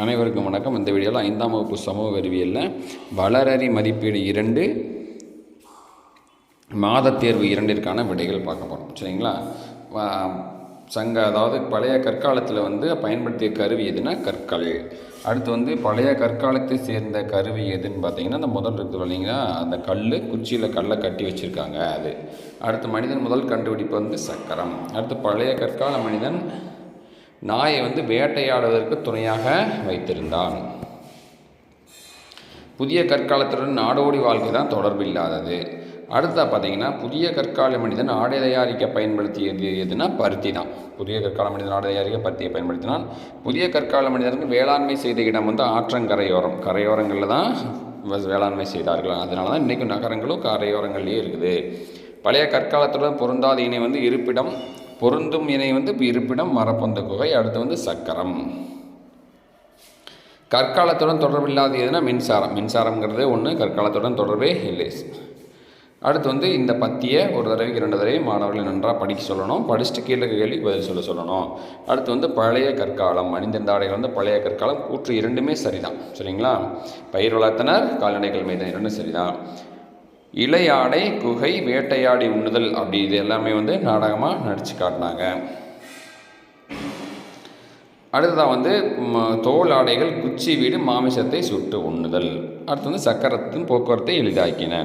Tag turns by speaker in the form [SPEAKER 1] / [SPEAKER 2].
[SPEAKER 1] அனைவருக்கும் வணக்கம். இந்த வீடியோவில் ஐந்தாம் வகுப்பு சமூக அறிவியலில் வளரறி மதிப்பீடு இரண்டு மாதத் தேர்வு இரண்டிற்கான விடைகள் பார்க்க போகிறோம் சரிங்களா? சங்க அதாவது பழைய கற்காலத்தில் வந்து பயன்படுத்திய கருவி எதுனா கற்கள். அடுத்து வந்து பழைய கற்காலத்தை சேர்ந்த கருவி எதுன்னு பார்த்தீங்கன்னா அந்த முதல் இருக்குது இல்லைங்களா அந்த கல் குச்சியில் கல்லை கட்டி வச்சுருக்காங்க அது. அடுத்து மனிதன் முதல் கண்டுபிடிப்பு வந்து சக்கரம். அடுத்து பழைய கற்கால மனிதன் நாயை வந்து வேட்டையாடுவதற்கு துணையாக வைத்திருந்தான். புதிய கற்காலத்துடன் நாடோடி வாழ்க்கை தான் தொடர்பு இல்லாதது. அடுத்தா பார்த்தீங்கன்னா புதிய கற்கால மனிதன் ஆடை தயாரிக்க பயன்படுத்தியது எதுனா பருத்தி தான். புதிய கற்கால மனிதன் ஆடை தயாரிக்க பருத்தியை பயன்படுத்தினான். புதிய கற்கால மனிதனுக்கு வேளாண்மை செய்த இடம் வந்து ஆற்றங்கரையோரம். கரையோரங்களில் தான் வேளாண்மை செய்தார்கள். அதனால தான் இன்றைக்கும் நகரங்களும் கரையோரங்கள்லேயே இருக்குது. பழைய கற்காலத்துடன் பொருந்தாத இணை வந்து இருப்பிடம் பொருந்தும் இணை வந்து இப்போ இருப்பிடம் மரப்பொந்த குகை அடுத்து வந்து சக்கரம். கற்காலத்துடன் தொடர்பில்லாத எதுனா மின்சாரம். மின்சாரம்ங்கிறது ஒன்று கற்காலத்துடன் தொடர்பே இல்லை. அடுத்து வந்து இந்த பத்தியை ஒரு தடவைக்கு இரண்டு தடவை மாணவர்களை நன்றாக படிக்க சொல்லணும். படிச்சுட்டு கீழே கேள்வி பதில் சொல்ல சொல்லணும். அடுத்து வந்து பழைய கற்காலம் மனிதந்த ஆடைகள் வந்து பழைய கற்காலம் கூற்று இரண்டுமே சரிதான். சரிங்களா? பயிர் வளர்த்தனர் கால்நடைகள் மீது இரண்டும் சரிதான். இலையாடை குகை வேட்டையாடி உண்ணுதல் அப்படி இது எல்லாமே வந்து நாடகமாக நடித்து காட்டினாங்க. அடுத்ததாக வந்து தோல் ஆடைகள் குச்சி வீடு மாமிசத்தை சுட்டு உண்ணுதல். அடுத்து வந்து சக்கரத்தின் போக்குவரத்தை எளிதாக்கின.